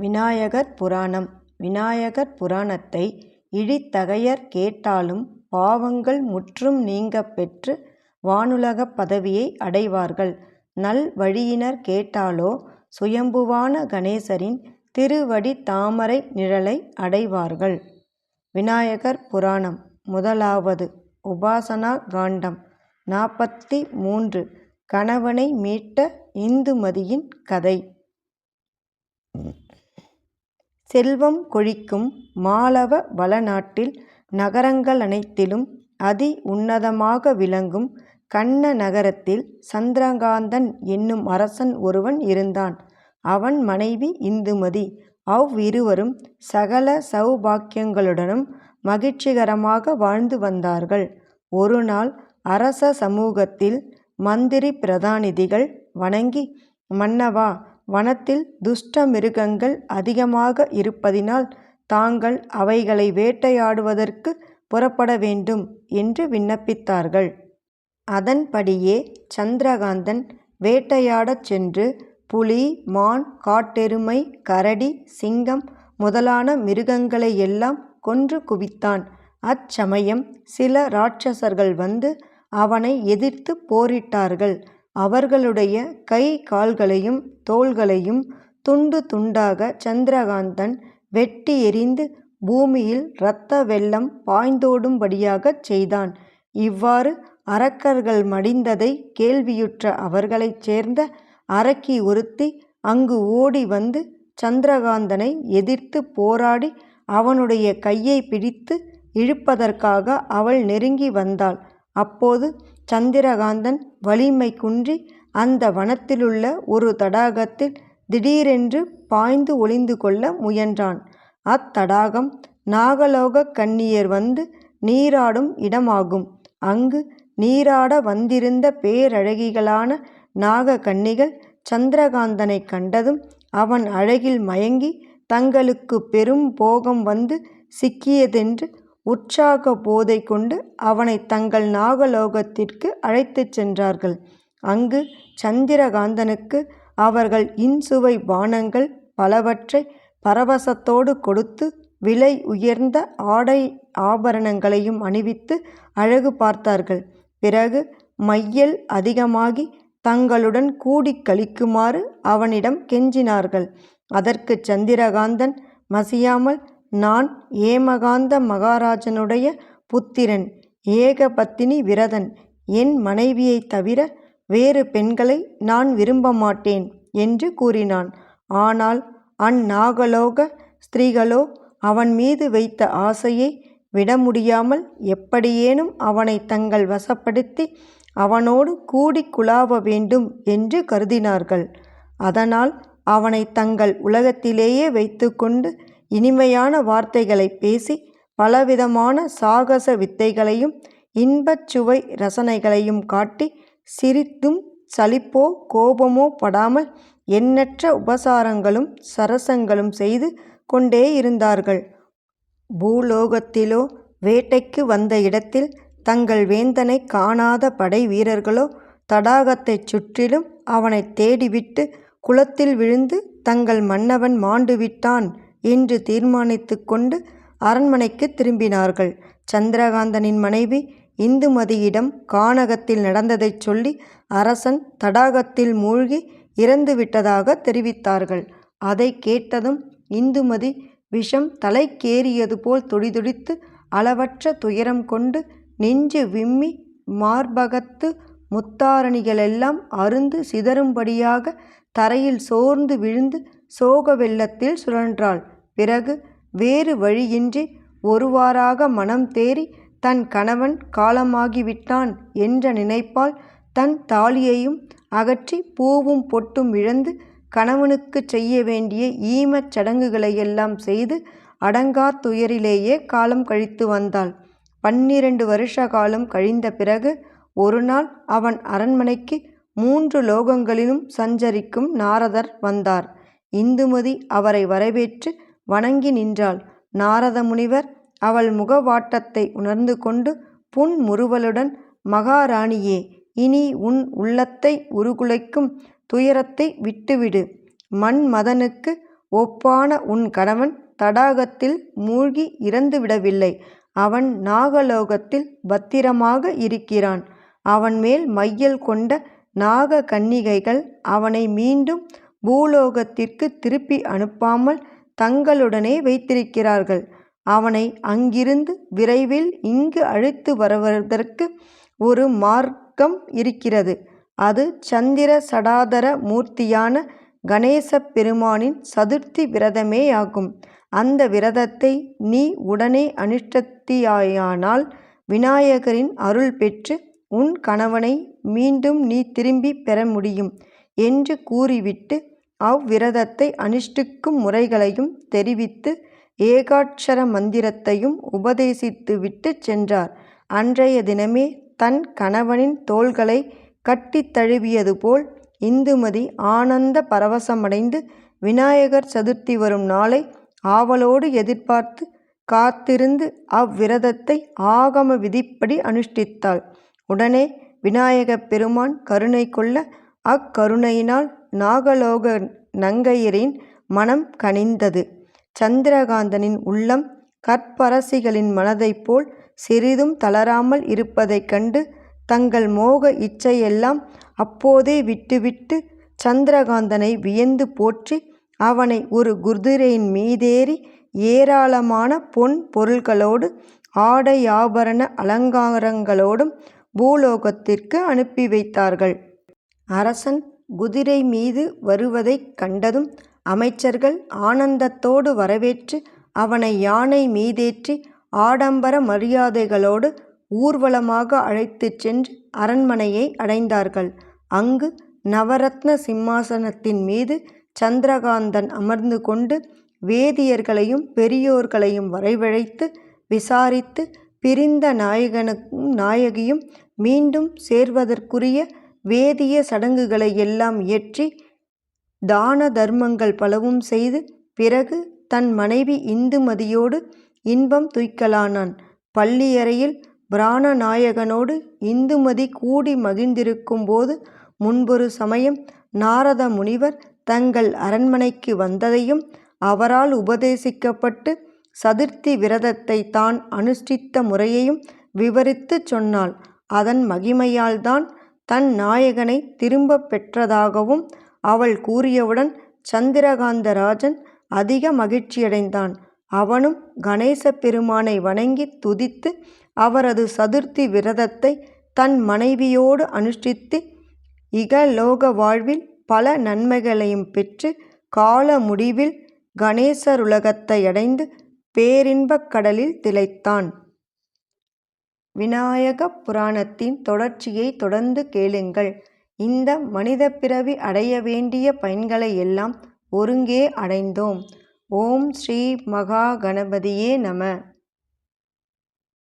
விநாயகர் புராணம் விநாயகர் புராணத்தை இழித்தகையர் கேட்டாலும் பாவங்கள் முற்றும் நீங்க பெற்று வானுலகப் பதவியை அடைவார்கள். நல்வழியினர் கேட்டாலோ சுயம்புவான கணேசரின் திருவடி தாமரை நிழலை அடைவார்கள். விநாயகர் புராணம் முதலாவது உபாசனா காண்டம் நாற்பத்தி மூன்று கணவனை மீட்ட இந்துமதியின் கதை. செல்வம் கொழிக்கும் மாளவ வளநாட்டில் நகரங்களனைத்திலும் அதி உன்னதமாக விளங்கும் கண்ண நகரத்தில் சந்திரகாந்தன் என்னும் அரசன் ஒருவன் இருந்தான். அவன் மனைவி இந்துமதி. அவ்விருவரும் சகல சௌபாக்கியங்களுடனும் மகிழ்ச்சிகரமாக வாழ்ந்து வந்தார்கள். ஒருநாள் அரச சமூகத்தில் மந்திரி பிரதானிதிகள் வணங்கி மன்னவா வனத்தில் துஷ்ட மிருகங்கள் அதிகமாக இருப்பதினால் தாங்கள் அவைகளை வேட்டையாடுவதற்கு புறப்பட வேண்டும் என்று விண்ணப்பித்தார்கள். அதன்படியே சந்திரகாந்தன் வேட்டையாடச் சென்று புலி மான் காட்டெருமை கரடி சிங்கம் முதலான மிருகங்களை எல்லாம் கொன்று குவித்தான். அச்சமயம் சில ராட்சசர்கள் வந்து அவனை எதிர்த்துப் போரிட்டார்கள். அவர்களுடைய கை கால்களையும் தோள்களையும் துண்டு துண்டாக சந்திரகாந்தன் வெட்டி எறிந்து பூமியில் இரத்த வெள்ளம் பாய்ந்தோடும்படியாகச் செய்தான். இவ்வாறு அரக்கர்கள் மடிந்ததை கேள்வியுற்ற அவர்களைச் சேர்ந்த அரக்கி ஒருத்தி அங்கு ஓடி வந்து சந்திரகாந்தனை எதிர்த்து போராடி அவனுடைய கையை பிடித்து இழுப்பதற்காக அவள் நெருங்கி வந்தாள். அப்போது சந்திரகாந்தன் வலிமை குன்றி அந்த வனத்திலுள்ள ஒரு தடாகத்தில் திடீரென்று பாய்ந்து ஒளிந்து கொள்ள முயன்றான். அத்தடாகம் நாகலோகக் கன்னியர் வந்து நீராடும் இடமாகும். அங்கு நீராட வந்திருந்த பேரழகிகளான நாக கன்னிகள் சந்திரகாந்தனைக் கண்டதும் அவன் அழகில் மயங்கி தங்களுக்குப் பெரும் போகம் வந்து சிக்கியதென்று உற்சாக போதை கொண்டு அவனை தங்கள் நாகலோகத்திற்கு அழைத்துச் சென்றார்கள். அங்கு சந்திரகாந்தனுக்கு அவர்கள் இன்சுவை பானங்கள் பலவற்றை பரவசத்தோடு கொடுத்து விலை உயர்ந்த ஆடை ஆபரணங்களையும் அணிவித்து அழகு பார்த்தார்கள். பிறகு மையல் அதிகமாகி தங்களுடன் கூடி கழிக்குமாறு அவனிடம் கெஞ்சினார்கள். அதற்குச் சந்திரகாந்தன் மசியாமல் நான் ஏமகாந்த மகாராஜனுடைய புத்திரன் ஏகபத்தினி விரதன் என் மனைவியைத் தவிர வேறு பெண்களை நான் விரும்ப மாட்டேன் என்று கூறினான். ஆனால் அந்நாகலோக ஸ்திரீகளோ அவன் மீது வைத்த ஆசையை விட முடியாமல் எப்படியேனும் அவனை தங்கள் வசப்படுத்தி அவனோடு கூடிக் குழாவ வேண்டும் என்று கருதினார்கள். அதனால் அவனை தங்கள் உலகத்திலேயே வைத்துக்கொண்டு இனிமையான வார்த்தைகளைப் பேசி பலவிதமான சாகச வித்தைகளையும் இன்பச் சுவை ரசனைகளையும் காட்டி சிரித்தும் சலிப்போ கோபமோ படாமல் எண்ணற்ற உபசாரங்களும் சரசங்களும் செய்து கொண்டே இருந்தார்கள். பூலோகத்திலோ வேட்டைக்கு வந்த இடத்தில் தங்கள் வேந்தனை காணாத படை வீரர்களோ தடாகத்தைச் சுற்றிலும் அவனைத் தேடிவிட்டு குளத்தில் விழுந்து தங்கள் மன்னவன் மாண்டுவிட்டான் என்று தீர்மானித்து கொண்டு அரண்மனைக்கு திரும்பினார்கள். சந்திரகாந்தனின் மனைவி இந்துமதியிடம் கானகத்தில் நடந்ததைச் சொல்லி அரசன் தடாகத்தில் மூழ்கி இறந்துவிட்டதாக தெரிவித்தார்கள். அதைக் கேட்டதும் இந்துமதி விஷம் தலைக்கேறியது போல் துடிதுடித்து அளவற்ற துயரம் கொண்டு நெஞ்சு விம்மி மார்பகத்து முத்தாரணிகளெல்லாம் அருந்து சிதறும்படியாக தரையில் சோர்ந்து விழுந்து சோக வெள்ளத்தில் சுழன்றாள். பிறகு வேறு வழியின்றி ஒருவாறாக மனம் தேறி தன் கணவன் காலமாகிவிட்டான் என்ற நினைப்பால் தன் தாலியையும் அகற்றி பூவும் பொட்டும் இழந்து கணவனுக்குச் செய்ய வேண்டிய ஈமச் சடங்குகளையெல்லாம் செய்து அடங்கா துயரிலேயே காலம் கழித்து வந்தாள். பன்னிரண்டு வருஷ காலம் கழிந்த பிறகு ஒருநாள் அவன் அரண்மனைக்கு மூன்று லோகங்களிலும் சஞ்சரிக்கும் நாரதர் வந்தார். இந்துமதி அவரை வரவேற்று வணங்கி நின்றாள். நாரத முனிவர் அவள் முகவாட்டத்தை உணர்ந்து கொண்டு புன்முறுவலுடன் மகாராணியே இனி உன் உள்ளத்தை உருகுலைக்கும் துயரத்தை விட்டுவிடு. மன்மதனுக்கு ஒப்பான உன் கணவன் தடாகத்தில் மூழ்கி இறந்துவிடவில்லை. அவன் நாகலோகத்தில் பத்திரமாக இருக்கிறான். அவன் மேல் மையல் கொண்ட நாக கன்னிகைகள் அவனை மீண்டும் பூலோகத்திற்கு திருப்பி அனுப்பாமல் தங்களுடனே வைத்திருக்கிறார்கள். அவனை அங்கிருந்து விரைவில் இங்கு அழைத்து வருவதற்கு ஒரு மார்க்கம் இருக்கிறது. அது சந்திர சடாதர மூர்த்தியான கணேச பெருமானின் சதுர்த்தி விரதமேயாகும். அந்த விரதத்தை நீ உடனே அனுஷ்டத்தியாயானால் விநாயகரின் அருள் பெற்று உன் கணவனை மீண்டும் நீ திரும்பி பெற முடியும் என்று கூறிவிட்டு அவ்விரதத்தை அனுஷ்டிக்கும் முறைகளையும் தெரிவித்து ஏகாட்சர மந்திரத்தையும் உபதேசித்துவிட்டுச் சென்றார். அன்றைய தினமே தன் கணவனின் தோள்களை கட்டித் தழுவியது போல் இந்துமதி ஆனந்த பரவசமடைந்து விநாயகர் சதுர்த்தி வரும் நாளை ஆவலோடு எதிர்பார்த்து காத்திருந்து அவ்விரதத்தை ஆகம விதிப்படி அனுஷ்டித்தாள். உடனே விநாயகப் பெருமான் கருணை கொள்ள அக்கருணையினால் நாகலோக நங்கையரின் மனம் கனிந்தது. சந்திரகாந்தனின் உள்ளம் கற்பரசிகளின் மனதைப் போல் சிறிதும் தளராமல் இருப்பதைக் கண்டு தங்கள் மோக இச்சையெல்லாம் அப்போதே விட்டுவிட்டு சந்திரகாந்தனை வியந்து போற்றி அவனை ஒரு குதிரையின் மீதேறி ஏராளமான பொன் பொருள்களோடு ஆடையாபரண அலங்காரங்களோடும் பூலோகத்திற்கு அனுப்பி வைத்தார்கள். அரசன் குதிரை மீது வருவதைக் கண்டதும் அமைச்சர்கள் ஆனந்தத்தோடு வரவேற்று அவனை யானை மீதேற்றி ஆடம்பர மரியாதைகளோடு ஊர்வலமாக அழைத்துச் சென்று அரண்மனையை அடைந்தார்கள். அங்கு நவரத்ன சிம்மாசனத்தின் மீது சந்திரகாந்தன் அமர்ந்து கொண்டு வேதியர்களையும் பெரியோர்களையும் வரவழைத்து விசாரித்து பிரிந்த நாயகனும் நாயகியும் மீண்டும் சேர்வதற்குரிய வேதிய சடங்குகளை எல்லாம் இயற்றி தான தர்மங்கள் பலவும் செய்து பிறகு தன் மனைவி இந்துமதியோடு இன்பம் துய்க்கலானான். பள்ளியறையில் பிராணநாயகனோடு இந்துமதி கூடி மகிழ்ந்திருக்கும் போது முன்பொரு சமயம் நாரத முனிவர் தங்கள் அரண்மனைக்கு வந்ததையும் அவரால் உபதேசிக்கப்பட்டு சதுர்த்தி விரதத்தை தான் அனுஷ்டித்த முறையையும் விவரித்துச் சொன்னாள். அதன் மகிமையால்தான் தன் நாயகனை திரும்பப் பெற்றதாகவும் அவள் கூறியவுடன் சந்திரகாந்தராஜன் அதிக மகிழ்ச்சியடைந்தான். அவனும் கணேச பெருமானை வணங்கித் துதித்து அவரது சதுர்த்தி விரதத்தை தன் மனைவியோடு அனுஷ்டித்து இகலோக வாழ்வில் பல நன்மைகளையும் பெற்று கால முடிவில் கணேசருலகத்தை அடைந்து பேரின்பக் கடலில் திளைத்தான். விநாயகப் புராணத்தின் தொடர்ச்சியைத் தொடர்ந்து கேளுங்கள். இந்த மனித பிறவி அடைய வேண்டிய பயன்களையெல்லாம் ஒருங்கே அடைந்தோம். ஓம் ஸ்ரீ மகா கணபதியே நம